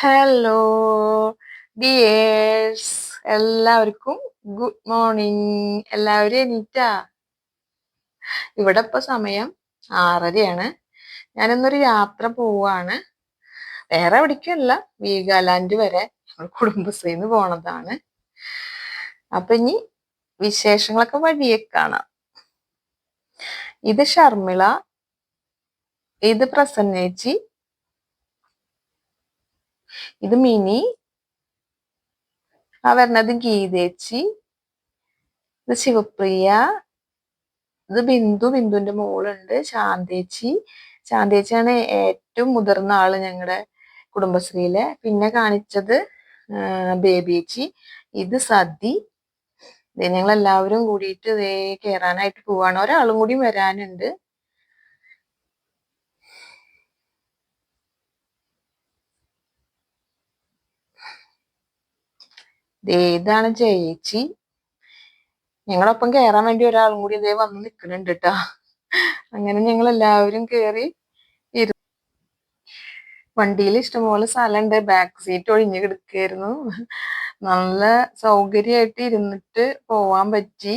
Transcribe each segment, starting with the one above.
Hello dears എല്ലാവർക്കും good morning എല്ലാവരും എണീറ്റാ? ഇവിടെ ഇപ്പൊ സമയം ആറരയാണ്. ഞാനിന്നൊരു യാത്ര പോവാണ്. വേറെ എവിടേക്കല്ല വീഗാലാൻഡ് വരെ കുടുംബശ്രീന്ന് പോണതാണ്. അപ്പൊ ഇനി വിശേഷങ്ങളൊക്കെ വഴിയെ കാണാം. ഇത് ഷർമിള ഇത് പ്രസന്നേച്ചി ഇത് മിനി. ആ വരണത് ഗീതേച്ചി ഇത് ശിവപ്രിയ. ഇത് ബിന്ദു. ബിന്ദുവിന്റെ മോളുണ്ട്. ശാന്തേച്ചി. ശാന്തേച്ചിയാണ് ഏറ്റവും മുതിർന്ന ആൾ ഞങ്ങളുടെ കുടുംബശ്രീയിലെ. പിന്നെ കാണിച്ചത് ബേബിയേച്ചി. ഇത് സതി. ഞങ്ങൾ എല്ലാവരും കൂടിയിട്ട് ഇതേ കയറാനായിട്ട് പോവാണ്. ഒരാളും കൂടി വരാനുണ്ട്. ഇതാണ് ചേച്ചി. ഞങ്ങളൊപ്പം കയറാൻ വേണ്ടി ഒരാളും കൂടി ഇതേ വന്ന് നിൽക്കുന്നുണ്ട് കേട്ടാ അങ്ങനെ ഞങ്ങൾ എല്ലാവരും കേറി ഇരു വണ്ടിയിൽ ഇഷ്ടംപോലെ സ്ഥലമുണ്ട്. ബാക്ക് സീറ്റ് ഒഴിഞ്ഞു കിടക്കായിരുന്നു നല്ല സൗകര്യമായിട്ട് ഇരുന്നിട്ട് പോവാൻ പറ്റി.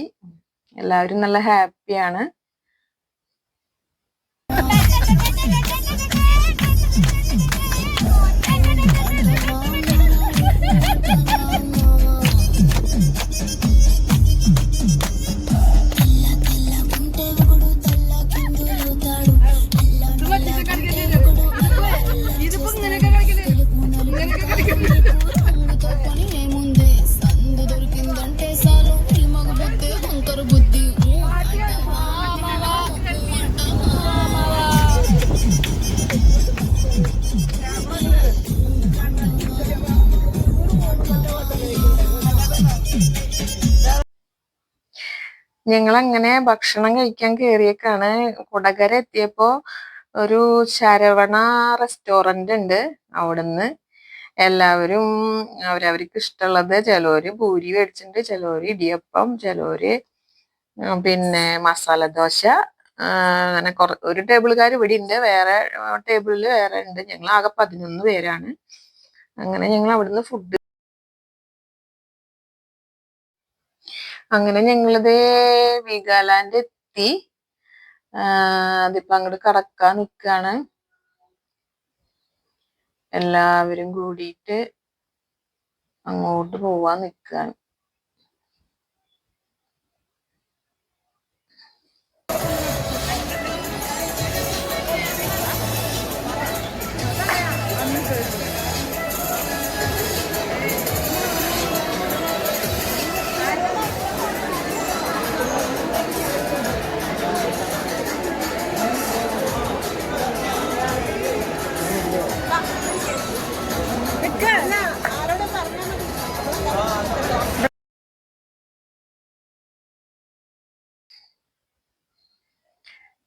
എല്ലാവരും നല്ല ഹാപ്പിയാണ് ഞങ്ങൾ അങ്ങനെ ഭക്ഷണം കഴിക്കാൻ കയറിയേക്കാണ് കൊടകര എത്തിയപ്പോ ഒരു ശരവണ റെസ്റ്റോറന്റ് ഉണ്ട് അവിടുന്ന്. എല്ലാവരും അവരവർക്ക് ഇഷ്ടമുള്ളത് ചിലവര് പൂരി മേടിച്ചിട്ടുണ്ട് ചിലവര് ഇടിയപ്പം ചിലവര് പിന്നെ മസാല ദോശ അങ്ങനെ കുറ ഒരു ടേബിളുകാർ ഇവിടെ ഉണ്ട്. വേറെ ടേബിളിൽ വേറെ ഉണ്ട്. ഞങ്ങൾ ആകെ പതിനൊന്ന് പേരാണ്. അങ്ങനെ ഞങ്ങൾ അവിടുന്ന് ഫുഡ് അങ്ങനെ ഞങ്ങളിത് വീഗാലാൻഡ് എത്തി. അതിപ്പോ അങ്ങോട്ട് കടക്കാൻ നിൽക്കാണ് എല്ലാവരും കൂടിയിട്ട് അങ്ങോട്ട് പോവാൻ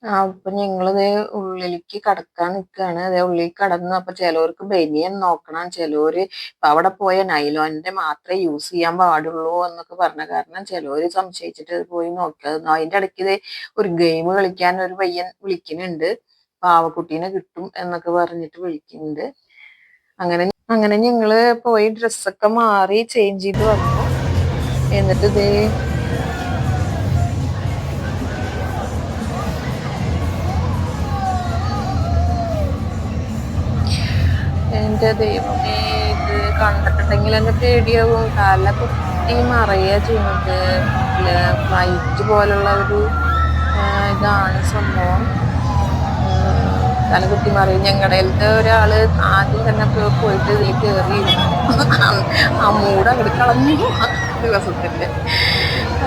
നിക്കാണ് അപ്പൊ ഞങ്ങളിത് ഉള്ളിലേക്ക് കടക്കാൻ നിൽക്കുകയാണ് അതേ ഉള്ളിൽ കടന്നു. അപ്പൊ ചിലവർക്ക് ബനിയൻ നോക്കണം. ചിലവര് അവിടെ പോയ നൈലോന്റെ മാത്രമേ യൂസ് ചെയ്യാൻ പാടുള്ളൂ എന്നൊക്കെ പറഞ്ഞ കാരണം ചിലവര് സംശയിച്ചിട്ട് പോയി നോക്കിയത് അതിന്റെ ഇടയ്ക്ക് ഇത് ഒരു ഗെയിം കളിക്കാൻ ഒരു പയ്യൻ വിളിക്കുന്നുണ്ട്. പാവക്കുട്ടീനെ കിട്ടും എന്നൊക്കെ പറഞ്ഞിട്ട് വിളിക്കുന്നുണ്ട്. അങ്ങനെ അങ്ങനെ ഞങ്ങൾ പോയി ഡ്രസ്സൊക്കെ മാറി ചേഞ്ച് ചെയ്ത് വന്നു. എന്നിട്ട് ഇതേ എന്റെ ദൈവമേ ഇത് കണ്ടിട്ടുണ്ടെങ്കിൽ എന്നെ പേടിയാവും. കാലിലെ കുത്തി മറയുക ചെയ്യുന്നത് ഫ്ലൈറ്റ് പോലുള്ള ഒരു ഇതാണ് സംഭവം. തല കുത്തി മറിയും ഞങ്ങളുടെ ഒരാൾ ആദ്യം തന്നെ പോയിട്ട് ഇതിൽ കയറിയിരുന്നു ആ മൂട് അങ്ങോട്ട് കളഞ്ഞു. ദിവസത്തിന്റെ.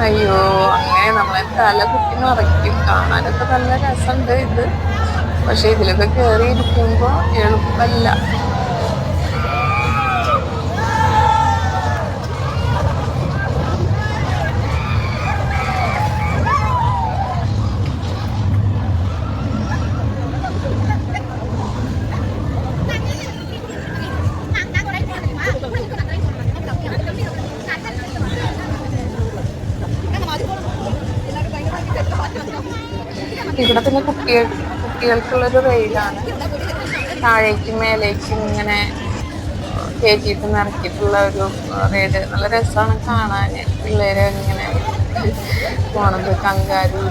അയ്യോ അങ്ങനെ നമ്മളെ തല കുത്തി മറയ്ക്കും കാണാനൊക്കെ നല്ല രസമുണ്ട് ഇത്. പക്ഷെ ഇതിലൊക്കെ കയറി ഇരിക്കുമ്പോ എളുപ്പമല്ല ഇവിടെ പിന്നെ കുട്ടികൾ കുട്ടികൾക്കുള്ളൊരു റെയിലാണ് താഴേക്കും മേലേക്കും ഇങ്ങനെ കയറ്റിയിട്ട് നിറക്കിയിട്ടുള്ള ഒരു റൈഡ്. നല്ല രസമാണ് കാണാൻ. പിള്ളേരെ ഇങ്ങനെ പോണത് കങ്കാരു.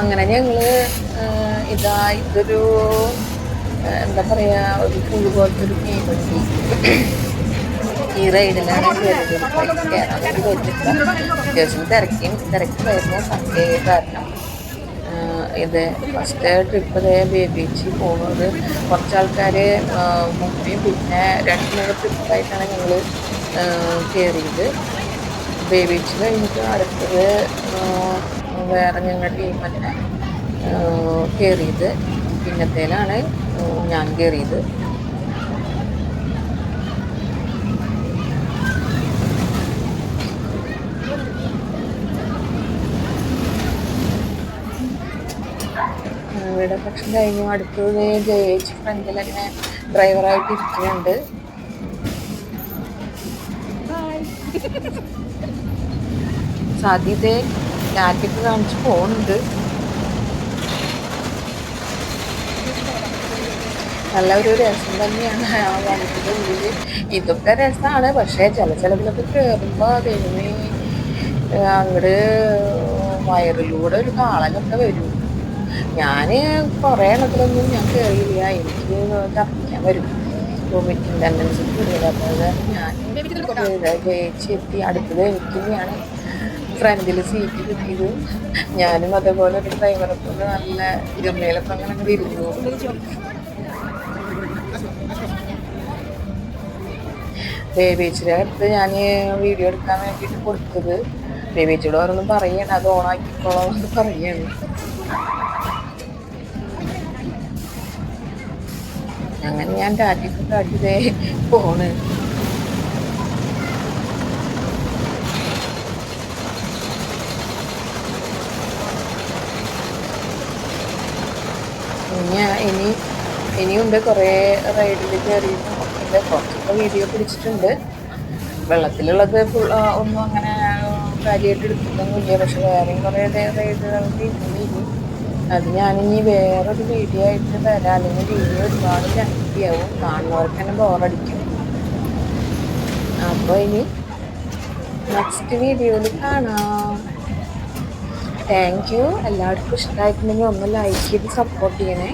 അങ്ങനെ ഞങ്ങൾ ഇതാ ഇതൊരു എന്താ പറയാ ഒരു പുഴു പോലത്തെ ഒരു തീവണ്ടി ഈ റൈഡിലാണ് കയറിയത് കയറാൻ വേണ്ടി പറ്റില്ല അത്യാവശ്യം തിരക്കും തിരക്കുണ്ടായിരുന്നു സൺഡേ കാരണം ഇത് ഫസ്റ്റ് ട്രിപ്പ് ഇതേ ബേബിച്ച് പോകുന്നത് കുറച്ച് ആൾക്കാർ മുമ്പേയും പിന്നെ രണ്ട് മൂന്ന് ട്രിപ്പായിട്ടാണ് ഞങ്ങൾ കയറിയത് ബേബിച്ച് കഴിഞ്ഞിട്ട് അടുത്തത് വേറെ ഞങ്ങളുടെ ടീം തന്നെ കയറിയത് പിന്നത്തേലാണ് ഞാൻ കയറിയത് ഇവിടെ ഭക്ഷണം കഴിഞ്ഞു. അടുത്തത് ജയിച്ച് ഫ്രണ്ടിൽ തന്നെ ഡ്രൈവറായിട്ട് ഇരിക്കുന്നുണ്ട്. സാധ്യത ലാറ്റൊക്കെ കാണിച്ച് പോകുന്നുണ്ട് നല്ല ഒരു രസം തന്നെയാണ് ആ വണ്ടിയുടെ ഉള്ളിൽ ഇതൊക്കെ രസമാണ് പക്ഷേ ചില ചിലതിലൊക്കെ കയറുമ്പോൾ ദൈവമേ അങ്ങോട്ട് വയറിലൂടെ ഒരു കാളനൊക്കെ വരും. ഞാൻ കുറേ എണ്ണത്തിലൊന്നും ഞാൻ കയറിയില്ല എനിക്ക് തപ്പിക്കാൻ വരും. വോമിറ്റിംഗ് ടെൻഡൻസി കൂടുതൽ അപ്പോൾ ഞാൻ ജയിച്ചെത്തി. അടുത്തത് എനിക്ക് തന്നെയാണ് ഫ്രണ്ടിൽ സീറ്റ് കിട്ടിയത്. ഞാനും അതേപോലെ ഒരു ഡ്രൈവറെ പോലെ നല്ല ഗമ്മയിലൊക്കെ അങ്ങനെ അങ്ങനെ ഇരുന്നു. ബേബീച്ചിയുടെ അടുത്ത് ഞാൻ വീഡിയോ എടുക്കാൻ വേണ്ടിയിട്ട് കൊടുത്തത്. ബേബീച്ചിയോട് ഓരോന്നും പറയണം അത് ഓണാക്കിക്കോളാം എന്ന് പറയാണ്. അങ്ങനെ ഞാൻ ടാറ്റൊക്കെ കാട്ടിയതേ പോണ്. ഇനി ഇനി ഇനിയുണ്ട് കുറേ റൈഡിൽ കയറിയിട്ടും ഉണ്ട് കുറച്ചൊക്കെ വീഡിയോ പിടിച്ചിട്ടുണ്ട് വെള്ളത്തിലുള്ളത് ഒന്നും അങ്ങനെ കാര്യമായിട്ട് എടുത്തിട്ടൊന്നുമില്ല. പക്ഷെ വേറെയും കുറേ റൈഡുകൾക്ക് ഇനി അത് ഞാനിനി വേറൊരു വീഡിയോ ആയിട്ട് തരാം. അല്ലെങ്കിൽ വീഡിയോ ഒരുപാട് ലെങ്തിയാവും കാണുന്നവർക്ക് തന്നെ ബോറടിക്കും അപ്പോൾ ഇനി നെക്സ്റ്റ് വീഡിയോയിൽ കാണാം. താങ്ക് യു എല്ലാവർക്കും ഇഷ്ടമായിട്ടുണ്ടെങ്കിൽ ഒന്ന് ലൈക്ക് ചെയ്ത് സപ്പോർട്ട് ചെയ്യണേ.